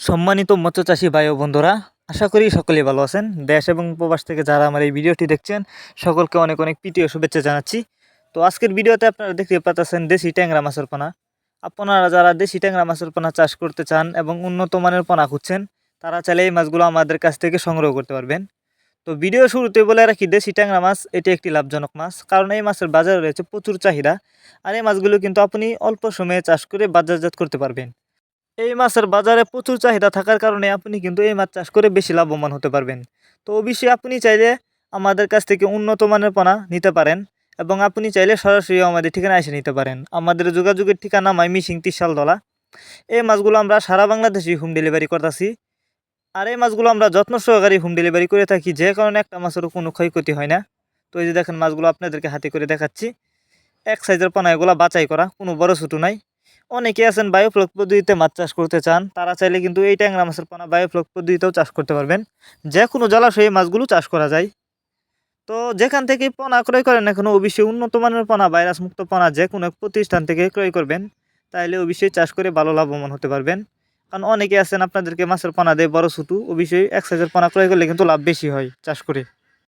সম্মানিত মৎস্য চাষি ভাই ও বন্ধুরা, আশা করি সকলেই ভালো আছেন। দেশ এবং প্রবাস থেকে যারা আমার এই ভিডিওটি দেখছেন, সকলকে অনেক অনেক প্রীতি ও শুভেচ্ছা জানাচ্ছি। তো আজকের ভিডিওতে আপনারা দেখতে পাচ্ছেন দেশি ট্যাংরা মাছের পোনা। আপনারা যারা দেশি ট্যাংরা মাছের পোনা চাষ করতে চান এবং উন্নত মানের পোনা খুঁজছেন, তারা চাইলে এই মাছগুলো আমাদের কাছ থেকে সংগ্রহ করতে পারবেন। তো ভিডিও শুরুতে বলে রাখি, দেশি ট্যাংরা মাছ এটি একটি লাভজনক মাছ, কারণ এই মাছের বাজারে রয়েছে প্রচুর চাহিদা। আর এই মাছগুলো কিন্তু আপনি অল্প সময়ে চাষ করে বাজারজাত করতে পারবেন। এই মাছের বাজারে প্রচুর চাহিদা থাকার কারণে আপনি কিন্তু এই মাছ চাষ করে বেশি লাভবান হতে পারবেন। তো অবশ্যই আপনি চাইলে আমাদের কাছ থেকে উন্নত মানের পোনা নিতে পারেন এবং আপনি চাইলে সরাসরি আমাদের ঠিকানা এসে নিতে পারেন। আমাদের যোগাযোগের ঠিকানা মাইমিসিং তিরশালদলা এই মাছগুলো আমরা সারা বাংলাদেশেই হোম ডেলিভারি করতেছি। আর এই মাছগুলো আমরা যত্ন সহকারে হোম ডেলিভারি করে থাকি, যে কারণে একটা মাছেরও কোনো ক্ষয়ক্ষতি হয় না। তো এই যে দেখেন মাছগুলো আপনাদেরকে হাতে করে দেখাচ্ছি। এক সাইজের পোনা এগুলো বাছাই করা, কোনো বড় ছোটো নাই। অনেকে আছেন বায়োফ্লক পদ্ধতিতে মাছ চাষ করতে চান, তারা চাইলে কিন্তু এই ট্যাংরা মাছের পোনা বায়োফ্লক পদ্ধতিতেও চাষ করতে পারবেন। যে কোনো জলাশয়ে মাছগুলো চাষ করা যায়। তো যেখান থেকে পোনা ক্রয় করেন না কেন, অবশ্যই উন্নত মানের পোনা ভাইরাস মুক্ত পোনা যে কোনো এক প্রতিষ্ঠান থেকে ক্রয় করবেন। তাইলে অবশ্যই চাষ করে ভালো লাভবান হতে পারবেন। কারণ অনেকে আছেন আপনাদেরকে মাছের পোনা দেয় বড় ছোটো, অবশ্যই এক সাইজের পোনা ক্রয় করলে কিন্তু লাভ বেশি হয় চাষ করে।